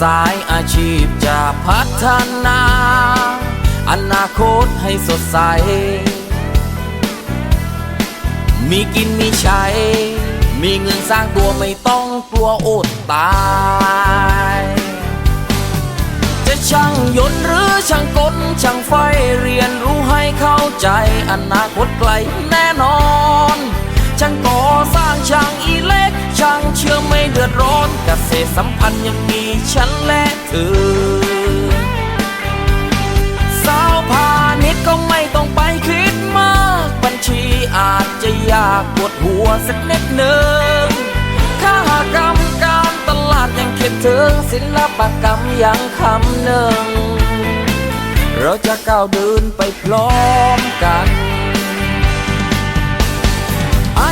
สายอาชีพจะพัฒนา อนาคตให้สดใส มีกินมีใช้ มีเงินสร้างตัวไม่ต้องกลัวอดตาย จะช่างยนต์หรือช่างกลช่างไฟเรียนรู้ให้เข้าใจ อนาคตไกลแน่นอน ช่างก่อสร้างช่างอีเล็ก ช่างเชื่อไม่เดือดร้อนเกษตรสัมพันธ์ยังมีฉันและเธอ สาวพาณิชย์ก็ไม่ต้องไปคิดมาก บัญชีอาจจะยากปวดหัวสักนิดหนึ่งค่ากรรมการตลาดยังคิดถึงศิลปกรรมยังคำหนึ่งเราจะก้าวเดินไปพร้อมกัน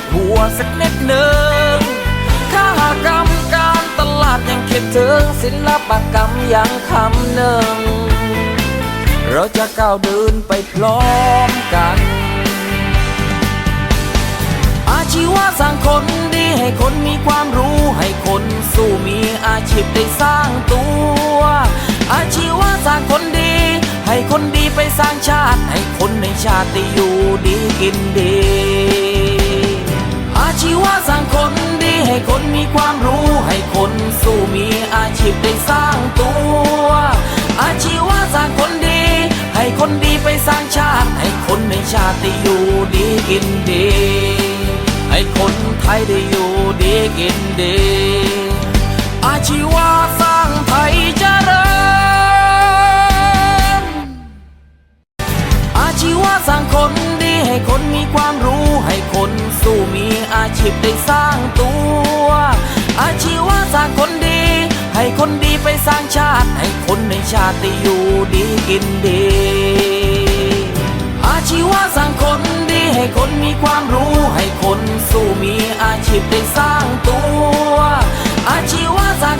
ดหัวสักนิดหนึ่งค่ากรรมการตลาดยังคิดถึงศิลปกรรมยังคำหนึ่ง เราจะก้าวเดินไปพร้อมกัน อาชีวะสร้างคนดีให้คนมีความรู้ให้คนสู้มีอาชีพได้สร้างตัว อาชีวะสร้างคนดี ให้คนดีไปสร้างชาติ ให้คนในชาติได้อยู่ดีกินดี ชาติได้อยู่ดีกินดี ให้คนไทยได้อยู่ดีกินดี อาชีวะสร้างไทยเจริญ อาชีวะสร้างคนดี ให้คนมีความรู้ให้คนสู้มีอาชีพได้สร้างตัว อาชีวะสร้างคนดี ให้คนดีไปสร้างชาติ ให้คนในชาติได้อยู่ดีกินดี ความรู้ให้คนสู้มีอาชีพได้สร้างตัว อาชีวะสร้าง